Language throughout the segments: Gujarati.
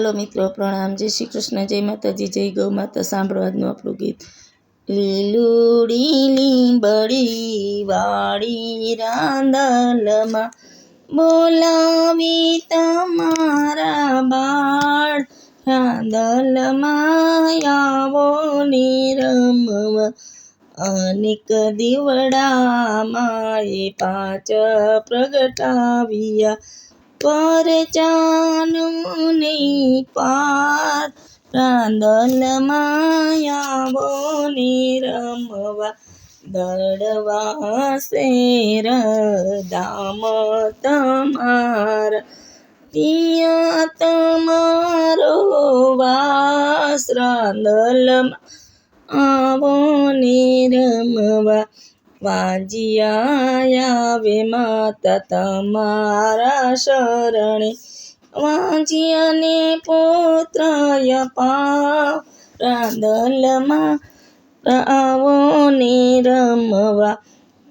હાલો મિત્રો, પ્રણામ. જય શ્રી કૃષ્ણ, જય માતાજી, જય ગૌ માતા. સાંભળો આજનું આપણું ગીત. લીલુડી લીંબડી વાળી રાંદલમાં બોલાવી તમારા બાળ. રાંદલમાં આવો નિરમવા. અનેક દીવડા માએ પાંચ પ્રગટાવ્યા. પર ચાનુને પાર રાંદલ માયા બોની રમવા દળવા શેર દામ તમાર. ત્યાં તમારો વાસ રાંદલ આવો રમવા વાજિયા વે માતા તમારા શરણે. વાંજિયાને પુત્રય પાદલમાં આવો ને રમવા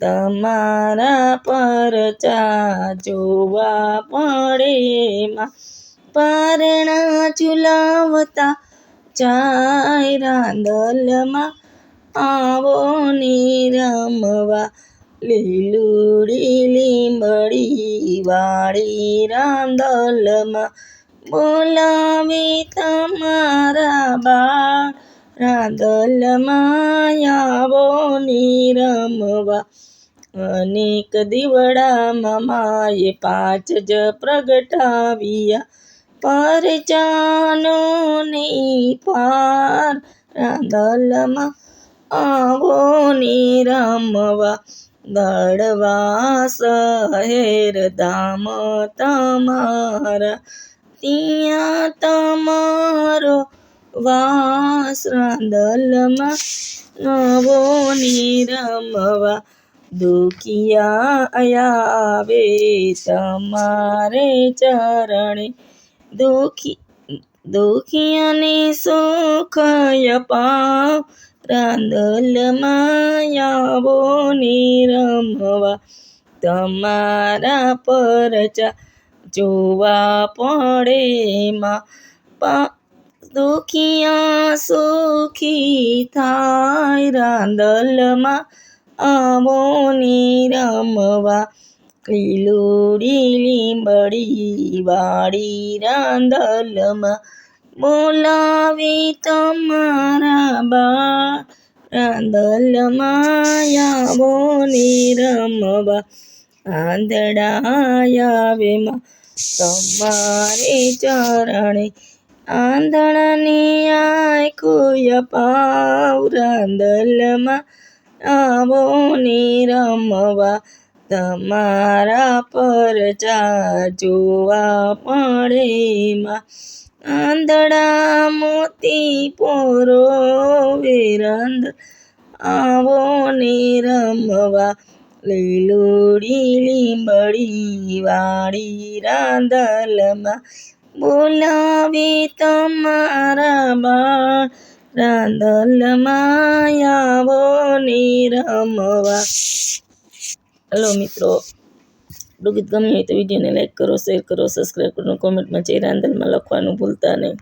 તમારા પર ચા જોવા પડે માં. પારણા ઝુલાવતા ચાય રાંદલમાં આવો રમવા લીલુડી લીંબડી વાળી રાંદલમાં બોલાવે તમારા બાળ. રાંદલમાં આવો રમવા અનેક દીવડામાં માએ પાંચ જ પ્રગટાવ્યા. પરચાનો નહીં પાર રાંદલમાં આવો ને રમવા દળવા શહેર ધામ તમારા. ત્યાં તમારો વાસ રાંદલમાં નવો ને રમવા દુખિયા આવે તમારે ચરણે. દુખી દુખિયાને સુખય પાવ રાંદલમાં આવો નિરમવા તમારા પરચા જોવા પડે માં. દુખિયા સુખી થાય રાંદલમાં આવો નિરમવા લીલુડી લીંબડી વાળી રાંદલમાં બોલાવી તમારા બા રાંદલમાં આવો ને રમવા આંધળા આવે માં તમારે ચરણે આંધળાની આંખુય પાવ રાંદલમાં આવોની રમવા તમારા પરચા જોવા પડે માં આંધળા મોતી પોરો વિરંદ આવો ને રમવા લીલુડી લીંબડી વાળી રાંધલમાં. બોલાવી તમારા બાળ, રાંધલમાં આવો ને રમવા હલો મિત્રો. આપણું ગીત ગમ્યું હોય તો વિડીયોને લાઈક કરો શેર કરો સબસ્ક્રાઈબ કરો કોમેન્ટમાં જય રાંદલમાં લખવાનું ભૂલતા નહીં